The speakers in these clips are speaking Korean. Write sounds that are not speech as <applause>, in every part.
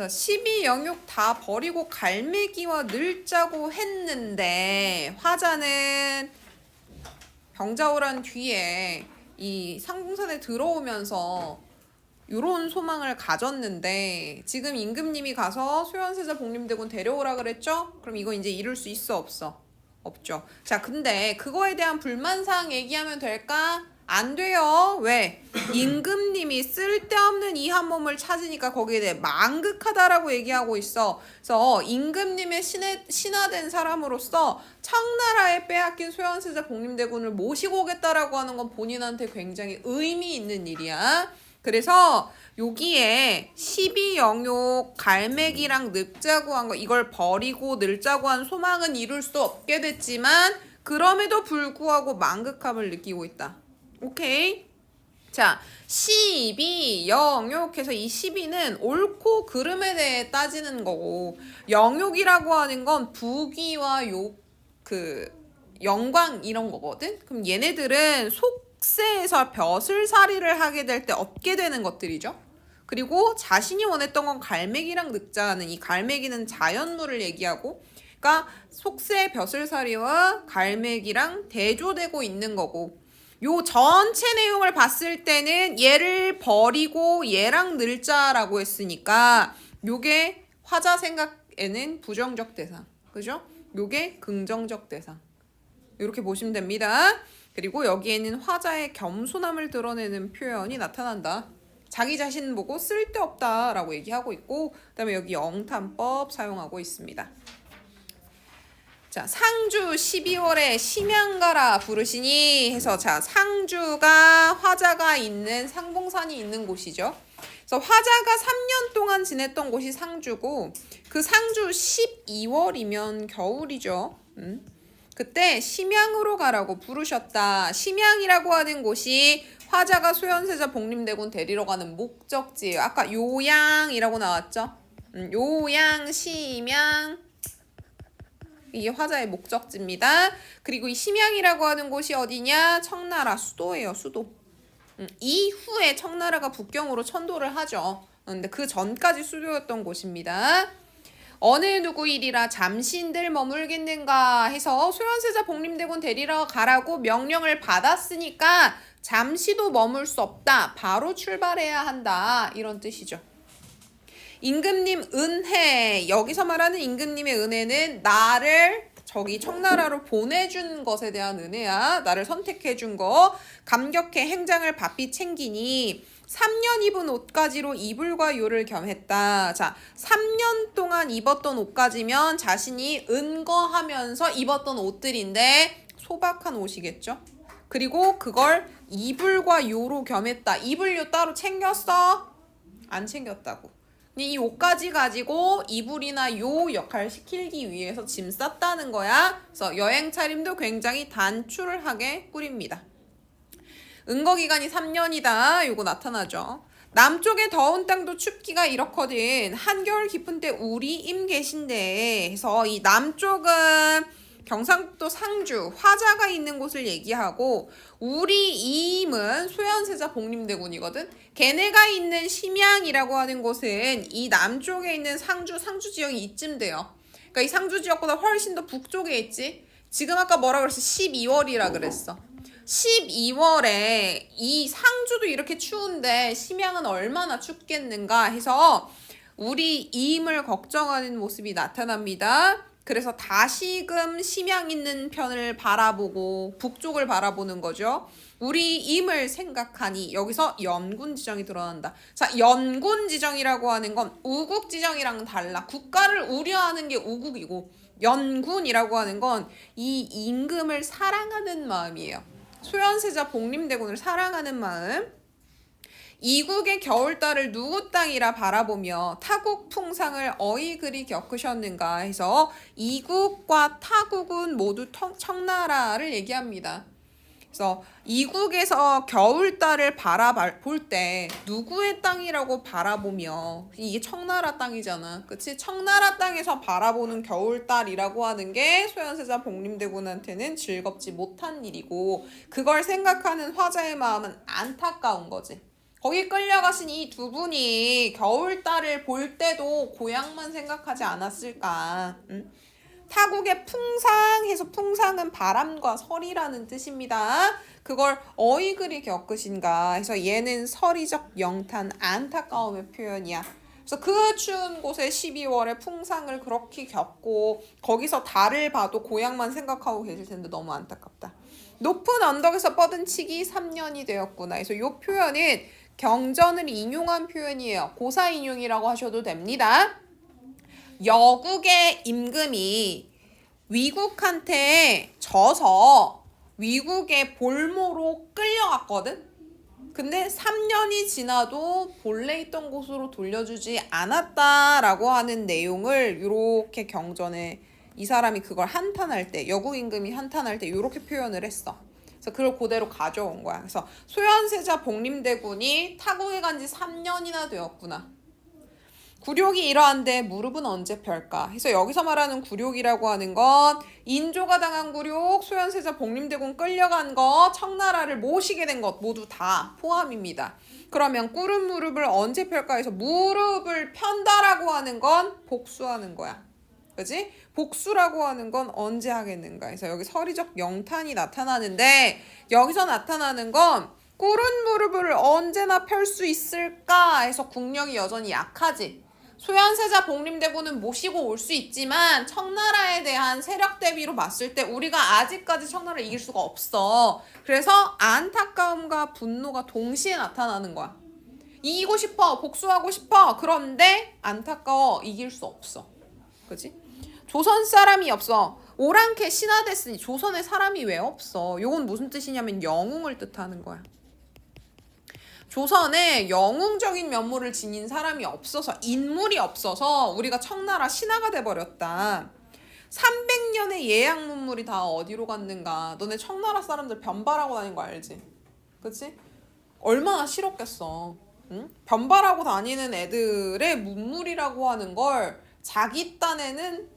자, 12 영역 다 버리고 갈매기와 늘자고 했는데 화자는 병자호란 뒤에 이 상궁산에 들어오면서 요런 소망을 가졌는데 지금 임금님이 가서 소현세자 복림대군 데려오라 그랬죠? 그럼 이거 이제 이룰 수 있어 없어? 없죠. 자, 근데 그거에 대한 불만사항 얘기하면 될까? 안 돼요. 왜? 임금님이 쓸데없는 이 한 몸을 찾으니까 거기에 대해 망극하다라고 얘기하고 있어. 그래서 임금님의 신의, 신하된 사람으로서 청나라에 빼앗긴 소현세자 복림대군을 모시고 오겠다라고 하는 건 본인한테 굉장히 의미 있는 일이야. 그래서 여기에 12영욕 갈매기랑 늙자고 한 거 이걸 버리고 늙자고 한 소망은 이룰 수 없게 됐지만 그럼에도 불구하고 망극함을 느끼고 있다. 오케이? 자, 12 영욕해서 이 12는 옳고 그름에 대해 따지는 거고 영욕이라고 하는 건 부귀와 욕 그 영광 이런 거거든. 그럼 얘네들은 속세에서 벼슬살이를 하게 될 때 얻게 되는 것들이죠. 그리고 자신이 원했던 건 갈매기랑 늑자는 이 갈매기는 자연물을 얘기하고 그러니까 속세 벼슬살이와 갈매기랑 대조되고 있는 거고 요 전체 내용을 봤을 때는 얘를 버리고 얘랑 늘자라고 했으니까 요게 화자 생각에는 부정적 대상 그죠? 요게 긍정적 대상 이렇게 보시면 됩니다. 그리고 여기에는 화자의 겸손함을 드러내는 표현이 나타난다. 자기 자신 보고 쓸데없다라고 얘기하고 있고 그다음에 여기 영탄법 사용하고 있습니다. 자, 상주 12월에 심양가라 부르시니 해서 자, 상주가 화자가 있는 상봉산이 있는 곳이죠. 그래서 화자가 3년 동안 지냈던 곳이 상주고 그 상주 12월이면 겨울이죠. 음. 그때 심양으로 가라고 부르셨다. 심양이라고 하는 곳이 화자가 소현세자 복림대군 데리러 가는 목적지예요. 아까 요양이라고 나왔죠. 음, 요양, 심양, 이게 화자의 목적지입니다. 그리고 이 심양이라고 하는 곳이 어디냐? 청나라 수도예요, 수도. 음, 이후에 청나라가 북경으로 천도를 하죠. 근데 그 전까지 수도였던 곳입니다. 어느 누구 일이라 잠시인들 머물겠는가 해서 소현세자 복림대군 데리러 가라고 명령을 받았으니까 잠시도 머물 수 없다. 바로 출발해야 한다. 이런 뜻이죠. 임금님 은혜. 여기서 말하는 임금님의 은혜는 나를 저기 청나라로 보내준 것에 대한 은혜야. 나를 선택해준 거. 감격해 행장을 바삐 챙기니 3년 입은 옷가지로 이불과 요를 겸했다. 자 3년 동안 입었던 옷가지면 자신이 은거하면서 입었던 옷들인데 소박한 옷이겠죠? 그리고 그걸 이불과 요로 겸했다. 이불 요 따로 챙겼어? 안 챙겼다고 이 옷까지 가지고 이불이나 요 역할을 시키기 위해서 짐 쌌다는 거야. 그래서 여행 차림도 굉장히 단출하게 꾸립니다. 은거 기간이 3년이다. 요거 나타나죠. 남쪽의 더운 땅도 춥기가 이렇거든. 한겨울 깊은 때 우리 임 계신데. 해서 이 남쪽은 경상북도 상주 화자가 있는 곳을 얘기하고 우리 이임은 소현세자 복림대군이거든. 걔네가 있는 심양이라고 하는 곳은 이 남쪽에 있는 상주 상주 지역이 이쯤 돼요. 그러니까 이 상주 지역보다 훨씬 더 북쪽에 있지. 지금 아까 뭐라 그랬어? 12월이라 그랬어. 12월에 이 상주도 이렇게 추운데 심양은 얼마나 춥겠는가 해서 우리 이임을 걱정하는 모습이 나타납니다. 그래서 다시금 심양 있는 편을 바라보고 북쪽을 바라보는 거죠. 우리 임을 생각하니 여기서 연군 지정이 드러난다. 자, 연군 지정이라고 하는 건 우국 지정이랑 달라. 국가를 우려하는 게 우국이고 연군이라고 하는 건 이 임금을 사랑하는 마음이에요. 소현세자 복림대군을 사랑하는 마음. 이국의 겨울달을 누구 땅이라 바라보며 타국 풍상을 어이 그리 겪으셨는가 해서 이국과 타국은 모두 청나라를 얘기합니다. 그래서 이국에서 겨울달을 바라볼 때 누구의 땅이라고 바라보며 이게 청나라 땅이잖아. 그치? 청나라 땅에서 바라보는 겨울달이라고 하는 게 소현세자 복림대군한테는 즐겁지 못한 일이고 그걸 생각하는 화자의 마음은 안타까운 거지. 거기 끌려가신 이 두 분이 겨울달을 볼 때도 고향만 생각하지 않았을까? 응? 타국의 풍상해서 풍상은 바람과 설이라는 뜻입니다. 그걸 어이글이 겪으신가 해서 얘는 설이적 영탄 안타까움의 표현이야. 그래서 그 추운 곳에 12월에 풍상을 그렇게 겪고 거기서 달을 봐도 고향만 생각하고 계실 텐데 너무 안타깝다. 높은 언덕에서 뻗은 치기 3년이 되었구나. 그래서 이 표현은 경전을 인용한 표현이에요. 고사 인용이라고 하셔도 됩니다. 여국의 임금이 위국한테 져서 위국의 볼모로 끌려갔거든. 근데 3년이 지나도 본래 있던 곳으로 돌려주지 않았다라고 하는 내용을 이렇게 경전에 이 사람이 그걸 한탄할 때 여국 임금이 한탄할 때 이렇게 표현을 했어. 그래서 그걸 그대로 가져온 거야. 그래서 소현세자 복림대군이 타국에 간 지 3년이나 되었구나. 굴욕이 이러한데 무릎은 언제 펼까? 해서 여기서 말하는 굴욕이라고 하는 건 인조가 당한 굴욕, 소현세자 복림대군 끌려간 것, 청나라를 모시게 된 것 모두 다 포함입니다. 그러면 꿇은 무릎을 언제 펼까? 해서 무릎을 편다라고 하는 건 복수하는 거야. 그지? 복수라고 하는 건 언제 하겠는가? 해서 여기 서리적 영탄이 나타나는데 여기서 나타나는 건 꿇은 무릎을 언제나 펼 수 있을까? 해서 국력이 여전히 약하지. 소현세자 복림대군은 모시고 올 수 있지만 청나라에 대한 세력 대비로 봤을 때 우리가 아직까지 청나라를 이길 수가 없어. 그래서 안타까움과 분노가 동시에 나타나는 거야. 이기고 싶어, 복수하고 싶어. 그런데 안타까워, 이길 수 없어. 그지? 조선 사람이 없어. 오랑캐 신화됐으니 조선에 사람이 왜 없어? 요건 무슨 뜻이냐면 영웅을 뜻하는 거야. 조선에 영웅적인 면모를 지닌 사람이 없어서 인물이 없어서 우리가 청나라 신화가 돼 버렸다. 300년의 예약 문물이 다 어디로 갔는가? 너네 청나라 사람들 변발하고 다닌 거 알지? 그치? 얼마나 싫었겠어. 응? 변발하고 다니는 애들의 문물이라고 하는 걸 자기 딴에는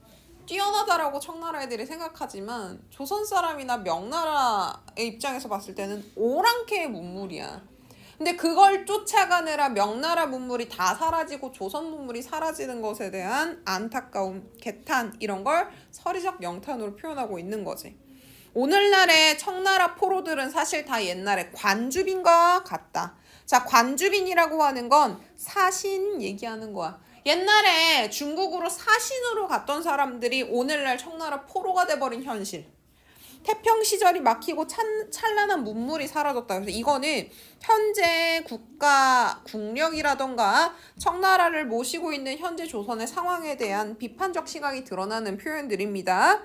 뛰어나다라고 청나라 애들이 생각하지만 조선 사람이나 명나라의 입장에서 봤을 때는 오랑캐의 문물이야. 근데 그걸 쫓아가느라 명나라 문물이 다 사라지고 조선 문물이 사라지는 것에 대한 안타까움, 개탄 이런 걸 서리적 영탄으로 표현하고 있는 거지. 오늘날의 청나라 포로들은 사실 다 옛날에 관주빈과 같다. 자, 관주빈이라고 하는 건 사신 얘기하는 거야. 옛날에 중국으로 사신으로 갔던 사람들이 오늘날 청나라 포로가 돼버린 현실. 태평 시절이 막히고 찬, 찬란한 문물이 사라졌다. 그래서 이거는 현재 국가 국력이라던가 청나라를 모시고 있는 현재 조선의 상황에 대한 비판적 시각이 드러나는 표현들입니다.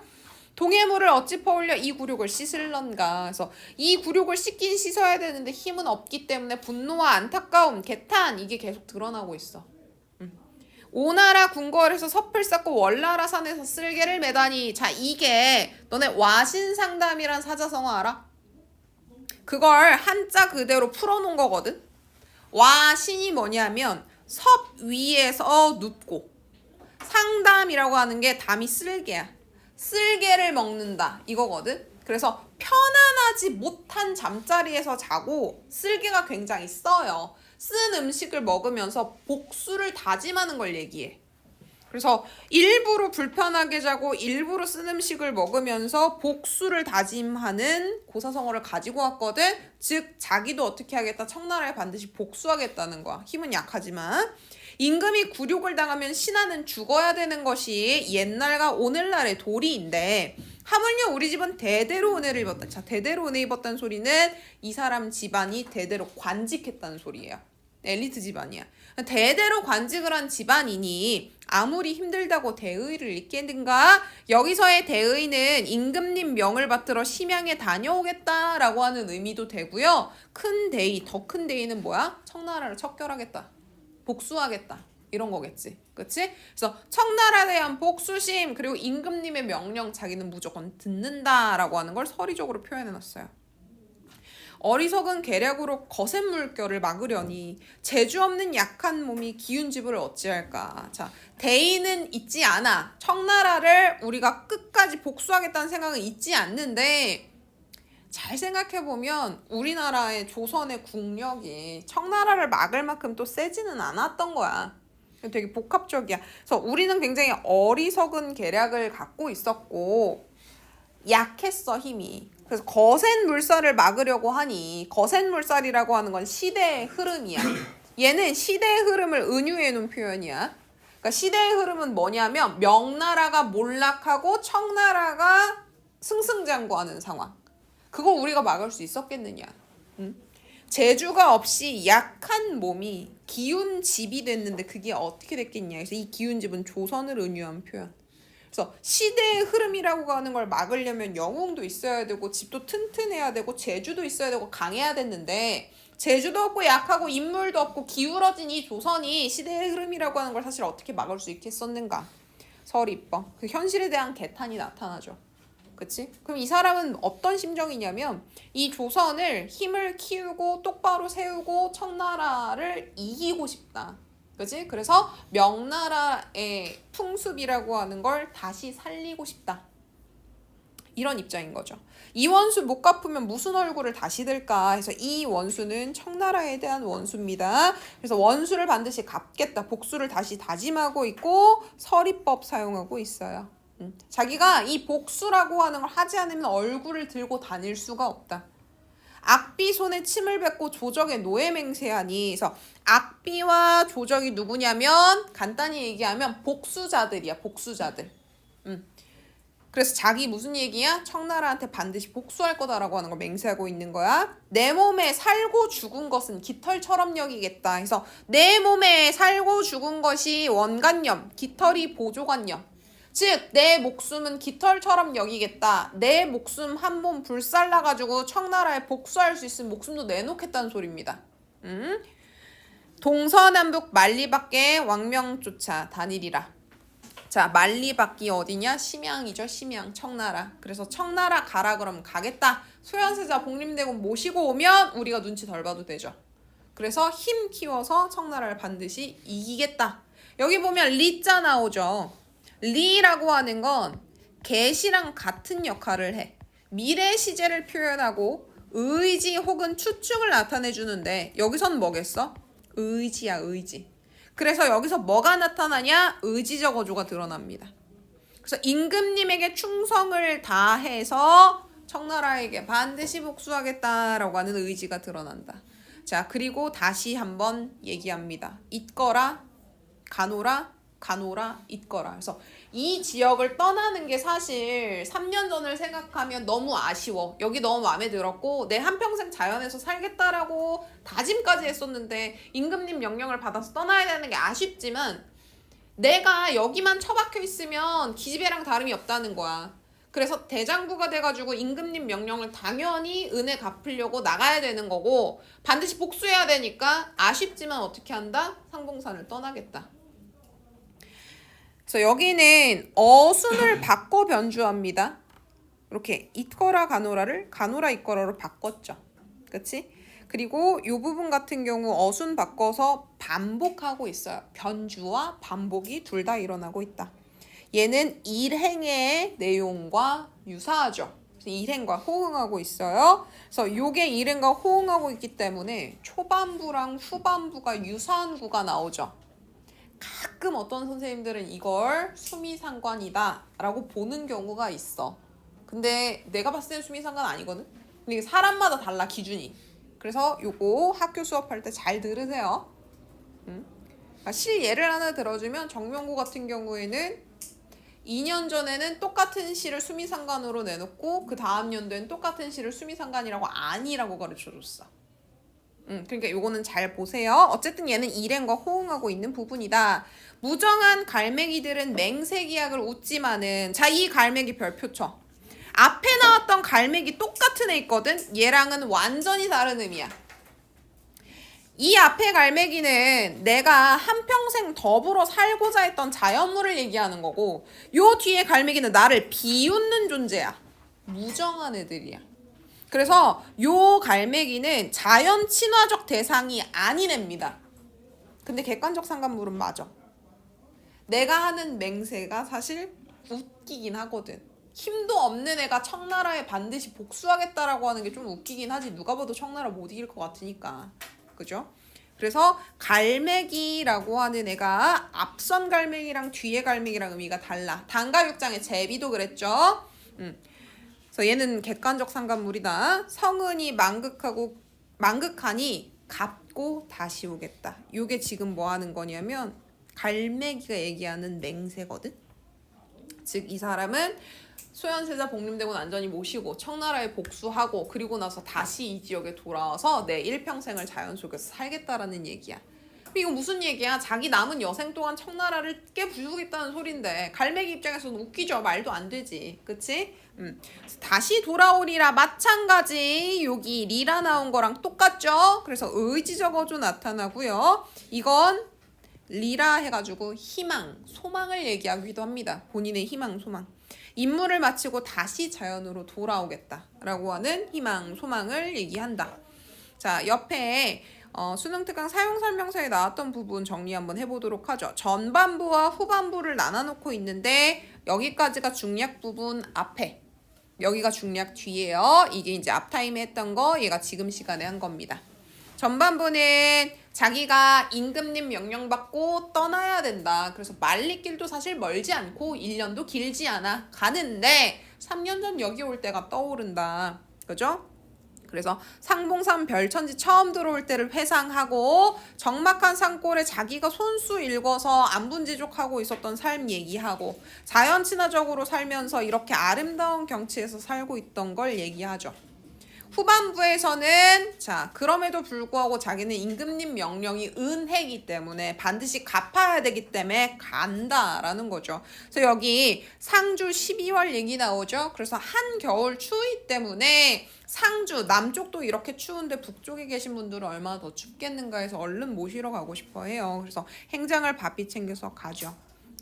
동해물을 어찌 퍼올려 이 굴욕을 씻을런가. 그래서 이 굴욕을 씻긴 씻어야 되는데 힘은 없기 때문에 분노와 안타까움, 개탄 이게 계속 드러나고 있어. 오나라 궁궐에서 섭을 쌓고 월나라 산에서 쓸개를 매다니. 자 이게 너네 와신상담이란 사자성어 알아? 그걸 한자 그대로 풀어놓은 거거든. 와신이 뭐냐면 섭 위에서 눕고 상담이라고 하는 게 담이 쓸개야. 쓸개를 먹는다 이거거든. 그래서 편안하지 못한 잠자리에서 자고 쓸개가 굉장히 써요 쓴 음식을 먹으면서 복수를 다짐하는 걸 얘기해. 그래서 일부러 불편하게 자고 일부러 쓴 음식을 먹으면서 복수를 다짐하는 고사성어를 가지고 왔거든. 즉 자기도 어떻게 하겠다. 청나라에 반드시 복수하겠다는 거야. 힘은 약하지만. 임금이 굴욕을 당하면 신하는 죽어야 되는 것이 옛날과 오늘날의 도리인데 하물며 우리 집은 대대로 은혜를 입었다. 자, 대대로 은혜 입었다는 소리는 이 사람 집안이 대대로 관직했다는 소리예요. 엘리트 집안이야. 대대로 관직을 한 집안이니 아무리 힘들다고 대의를 잊겠는가? 여기서의 대의는 임금님 명을 받들어 심양에 다녀오겠다라고 하는 의미도 되고요. 큰 대의, 더 큰 대의는 뭐야? 청나라를 척결하겠다. 복수하겠다. 이런 거겠지. 그치? 그래서 청나라에 대한 복수심 그리고 임금님의 명령 자기는 무조건 듣는다라고 하는 걸 서리적으로 표현해 놨어요. 어리석은 계략으로 거센 물결을 막으려니 재주 없는 약한 몸이 기운집을 어찌할까. 자, 대의는 있지 않아. 청나라를 우리가 끝까지 복수하겠다는 생각은 있지 않는데 잘 생각해 보면 우리나라의 조선의 국력이 청나라를 막을 만큼 또 세지는 않았던 거야. 되게 복합적이야. 그래서 우리는 굉장히 어리석은 계략을 갖고 있었고 약했어 힘이. 그래서 거센 물살을 막으려고 하니 거센 물살이라고 하는 건 시대의 흐름이야. 얘는 시대의 흐름을 은유해 놓은 표현이야. 그러니까 시대의 흐름은 뭐냐면 명나라가 몰락하고 청나라가 승승장구하는 상황. 그거 우리가 막을 수 있었겠느냐? 응? 재주가 없이 약한 몸이 기운집이 됐는데 그게 어떻게 됐겠냐? 그래서 이 기운집은 조선을 은유한 표현. 그래서 시대의 흐름이라고 하는 걸 막으려면 영웅도 있어야 되고 집도 튼튼해야 되고 재주도 있어야 되고 강해야 됐는데 재주도 없고 약하고 인물도 없고 기울어진 이 조선이 시대의 흐름이라고 하는 걸 사실 어떻게 막을 수 있겠었는가? 서리뻐. 그 현실에 대한 개탄이 나타나죠. 그치? 그럼 이 사람은 어떤 심정이냐면 이 조선을 힘을 키우고 똑바로 세우고 청나라를 이기고 싶다. 그치? 그래서 명나라의 풍습이라고 하는 걸 다시 살리고 싶다. 이런 입장인 거죠. 이 원수 못 갚으면 무슨 얼굴을 다시 들까 해서 이 원수는 청나라에 대한 원수입니다. 그래서 원수를 반드시 갚겠다. 복수를 다시 다짐하고 있고 서리법 사용하고 있어요. 음. 자기가 이 복수라고 하는 걸 하지 않으면 얼굴을 들고 다닐 수가 없다. 악비 손에 침을 뱉고 조적의 노예 맹세하니 그래서 악비와 조적이 누구냐면 간단히 얘기하면 복수자들이야 복수자들 음. 그래서 자기 무슨 얘기야? 청나라한테 반드시 복수할 거다라고 하는 걸 맹세하고 있는 거야. 내 몸에 살고 죽은 것은 깃털처럼 여기겠다. 그래서 내 몸에 살고 죽은 것이 원관념, 깃털이 보조관념. 즉, 내 목숨은 깃털처럼 여기겠다. 내 목숨 한 몸 불살라가지고 청나라에 복수할 수 있으면 목숨도 내놓겠다는 소리입니다. 음? 동서남북 만리밖에 왕명조차 단일이라. 자, 만리밖이 어디냐? 심양이죠. 심양, 청나라. 그래서 청나라 가라 그러면 가겠다. 소현세자 복림대군 모시고 오면 우리가 눈치 덜 봐도 되죠. 그래서 힘 키워서 청나라를 반드시 이기겠다. 여기 보면 리자 나오죠. 리라고 하는 건 개시랑 같은 역할을 해. 미래 시제를 표현하고 의지 혹은 추측을 나타내 주는데 여기선 뭐겠어? 의지야, 의지. 그래서 여기서 뭐가 나타나냐? 의지적 어조가 드러납니다. 그래서 임금님에게 충성을 다해서 청나라에게 반드시 복수하겠다라고 하는 의지가 드러난다. 자, 그리고 다시 한번 얘기합니다. 있거라, 가노라, 가노라, 있거라. 그래서 이 지역을 떠나는 게 사실 3년 전을 생각하면 너무 아쉬워. 여기 너무 마음에 들었고 내 한평생 자연에서 살겠다라고 다짐까지 했었는데 임금님 명령을 받아서 떠나야 되는 게 아쉽지만 내가 여기만 처박혀 있으면 기집애랑 다름이 없다는 거야. 그래서 대장부가 돼가지고 임금님 명령을 당연히 은혜 갚으려고 나가야 되는 거고 반드시 복수해야 되니까 아쉽지만 어떻게 한다? 상봉산을 떠나겠다. 그래서 여기는 어순을 <clears throat> 바꿔 변주합니다. 이렇게 있거라 가노라를 가노라 있거라로 바꿨죠. 그치? 그리고 이 부분 같은 경우 어순 바꿔서 반복하고 있어요. 변주와 반복이 둘 다 일어나고 있다. 얘는 일행의 내용과 유사하죠. 일행과 호응하고 있어요. 그래서 요게 일행과 호응하고 있기 때문에 초반부랑 후반부가 유사한 구가 나오죠. 가끔 어떤 선생님들은 이걸 수미상관이다 라고 보는 경우가 있어. 근데 내가 봤을 땐 수미상관 아니거든. 근데 이게 사람마다 달라 기준이. 그래서 요거 학교 수업할 때 잘 들으세요. 음? 아, 실 예를 하나 들어주면 정명고 같은 경우에는 2년 전에는 똑같은 시를 수미상관으로 내놓고 그 다음 연도엔 똑같은 시를 수미상관이라고 아니라고 가르쳐줬어. 음, 그러니까 요거는 잘 보세요. 어쨌든 얘는 일행과 호응하고 있는 부분이다. 무정한 갈매기들은 맹세기약을 웃지만은 자 이 갈매기 별표 쳐. 앞에 나왔던 갈매기 똑같은 애 있거든. 얘랑은 완전히 다른 의미야. 이 앞에 갈매기는 내가 한평생 더불어 살고자 했던 자연물을 얘기하는 거고 요 뒤에 갈매기는 나를 비웃는 존재야. 무정한 애들이야. 그래서 요 갈매기는 자연 친화적 대상이 아닌 애입니다. 근데 객관적 상관물은 맞아. 내가 하는 맹세가 사실 웃기긴 하거든. 힘도 없는 애가 청나라에 반드시 복수하겠다라고 하는 게 좀 웃기긴 하지 누가 봐도 청나라 못 이길 것 같으니까 그죠? 그래서 갈매기라고 하는 애가 앞선 갈매기랑 뒤에 갈매기랑 의미가 달라. 단가육장의 제비도 그랬죠. 음. 그래서 얘는 객관적 상관물이다. 성은이 망극하고 망극하니 갚고 다시 오겠다. 요게 지금 뭐 하는 거냐면 갈매기가 얘기하는 맹세거든. 즉 이 사람은 소현세자 복림대군 안전히 모시고 청나라에 복수하고 그리고 나서 다시 이 지역에 돌아와서 내 일평생을 자연 속에서 살겠다라는 얘기야. 이거 무슨 얘기야? 자기 남은 여생 동안 청나라를 깨부수겠다는 소린데 갈매기 입장에서는 웃기죠. 말도 안 되지. 그치? 음. 다시 돌아오리라 마찬가지 여기 리라 나온 거랑 똑같죠? 그래서 의지적 어조 나타나고요. 이건 리라 해가지고 희망, 소망을 얘기하기도 합니다. 본인의 희망, 소망. 임무를 마치고 다시 자연으로 돌아오겠다라고 하는 희망, 소망을 얘기한다. 자, 옆에 어, 수능 특강 사용 설명서에 나왔던 부분 정리 한번 해보도록 하죠. 전반부와 후반부를 나눠놓고 있는데 여기까지가 중략 부분 앞에 여기가 중략 뒤에요. 이게 이제 앞타임에 했던 거 얘가 지금 시간에 한 겁니다. 전반부는 자기가 임금님 명령받고 떠나야 된다. 그래서 말리길도 사실 멀지 않고 1년도 길지 않아. 가는데 3년 전 여기 올 때가 떠오른다. 그죠? 그래서 상봉산 별천지 처음 들어올 때를 회상하고 적막한 산골에 자기가 손수 읽어서 안분지족하고 있었던 삶 얘기하고 자연 친화적으로 살면서 이렇게 아름다운 경치에서 살고 있던 걸 얘기하죠. 후반부에서는 자 그럼에도 불구하고 자기는 임금님 명령이 은혜이기 때문에 반드시 갚아야 되기 때문에 간다라는 거죠. 그래서 여기 상주 12월 얘기 나오죠. 그래서 한겨울 추위 때문에 상주 남쪽도 이렇게 추운데 북쪽에 계신 분들은 얼마나 더 춥겠는가 해서 얼른 모시러 가고 싶어 해요. 그래서 행장을 바삐 챙겨서 가죠.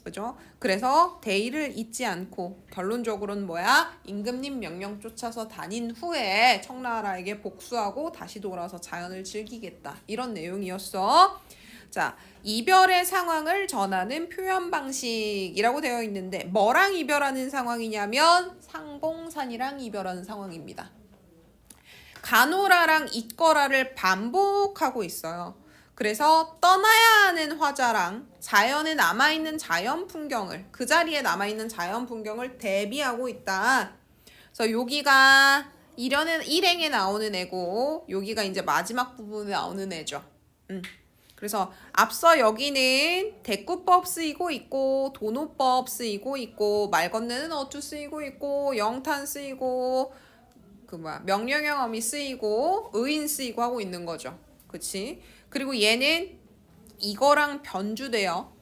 그죠? 그래서 대의를 잊지 않고 결론적으로는 뭐야? 임금님 명령 쫓아서 다닌 후에 청나라에게 복수하고 다시 돌아와서 자연을 즐기겠다. 이런 내용이었어. 자, 이별의 상황을 전하는 표현 방식이라고 되어 있는데 뭐랑 이별하는 상황이냐면 상봉산이랑 이별하는 상황입니다. 가노라랑 있거라를 반복하고 있어요. 그래서 떠나야 하는 화자랑 자연에 남아있는 자연 풍경을 그 자리에 남아있는 자연 풍경을 대비하고 있다. 그래서 여기가 일연에 일행에 나오는 애고 여기가 이제 마지막 부분에 나오는 애죠. 음. 그래서 앞서 여기는 대꾸법 쓰이고 있고 도노법 쓰이고 있고 말 건네는 어투 쓰이고 있고 영탄 쓰이고 그 뭐야 명령형 어미 쓰이고 의인 쓰이고 하고 있는 거죠. 그치? 그리고 얘는 이거랑 변주돼요.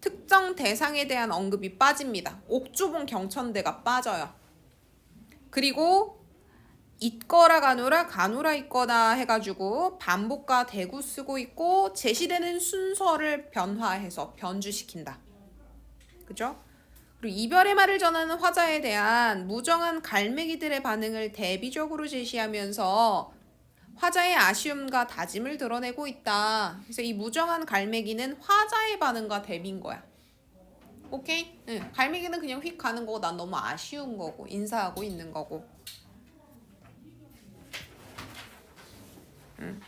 특정 대상에 대한 언급이 빠집니다. 옥주봉 경천대가 빠져요. 그리고 있거라 가노라 가노라 있거나 해가지고 반복과 대구 쓰고 있고 제시되는 순서를 변화해서 변주시킨다. 그죠? 그리고 이별의 말을 전하는 화자에 대한 무정한 갈매기들의 반응을 대비적으로 제시하면서 화자의 아쉬움과 다짐을 드러내고 있다. 그래서 이 무정한 갈매기는 화자의 반응과 대비인 거야. 오케이? 응. 갈매기는 그냥 휙 가는 거고 난 너무 아쉬운 거고 인사하고 있는 거고. 응.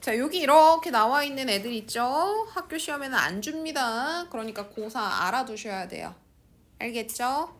자 여기 이렇게 나와 있는 애들 있죠? 학교 시험에는 안 줍니다. 그러니까 고사 알아두셔야 돼요. 알겠죠?